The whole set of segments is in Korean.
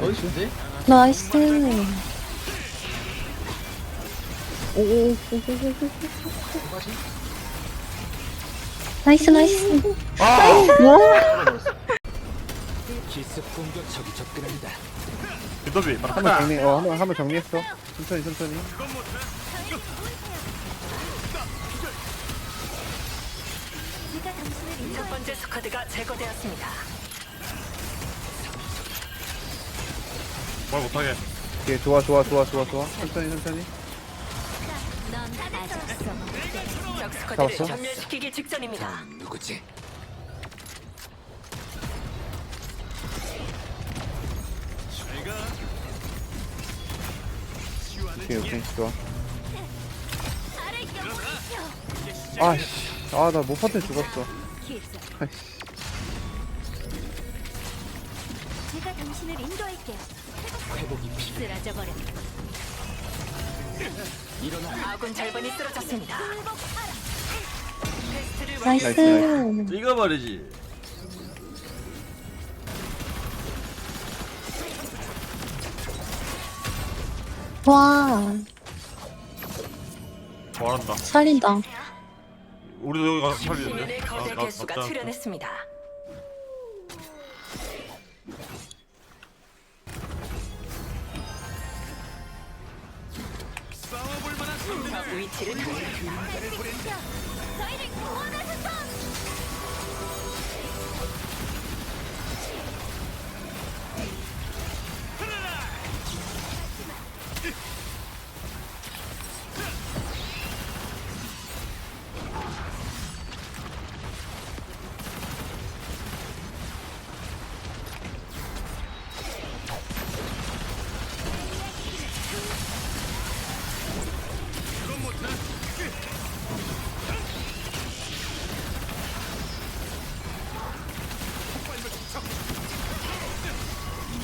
나이스인데? 나이스. 오오? 나이스 나이스. 기습 공격 적이 접근합니다. 유도비 한번 정리 어 한번 한번 정리했어 천천히 천천히 첫 번째 스쿼드가 제거되었습니다. 뭘 못하게. 오케이 좋아 좋아 좋아 좋아 좋아. 천천히 천천히. 적 스쿼드를 잡았어? 전멸시키기 직전입니다. 누구지? 오케이 오케이 좋아. 아씨. 아 나못 파트 죽었어. 아이씨. 제가 당신을 인도할게요. 쓰러져 버려. 아군 절반이 쓰러졌습니다. 나이스, 나이스. 찍어버리지. 와 잘한다 살린다. 우리도 여기 가서 살리는데 거대 나- 개수가 나- 나- 출현했습니다. 위치를 탐색합니다. 저희를 구원하소서.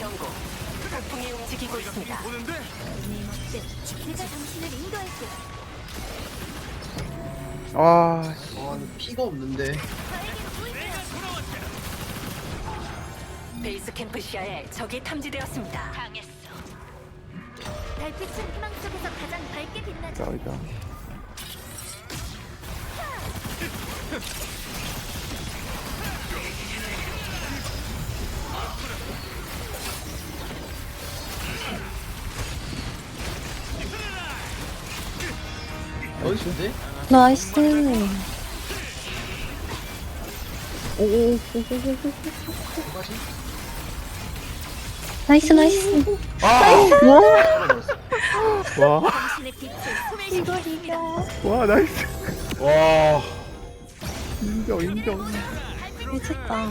경고. 폭풍이 움직이고 있습니다. 네, 제가 당신을 인도할게요. 아 씨. 아, 근데 피가 없는데. 베이스 캠프 시야에 적이 탐지되었습니다. 당했어. 달빛은 희망 속에서 가장 밝게 빛나죠. 자 여기다 나이스. 오오 뭐가지? 나이스 나이스. 와 빛을 소멸시키겠습니다. 와 나이스 와 인정 인정 미쳤다.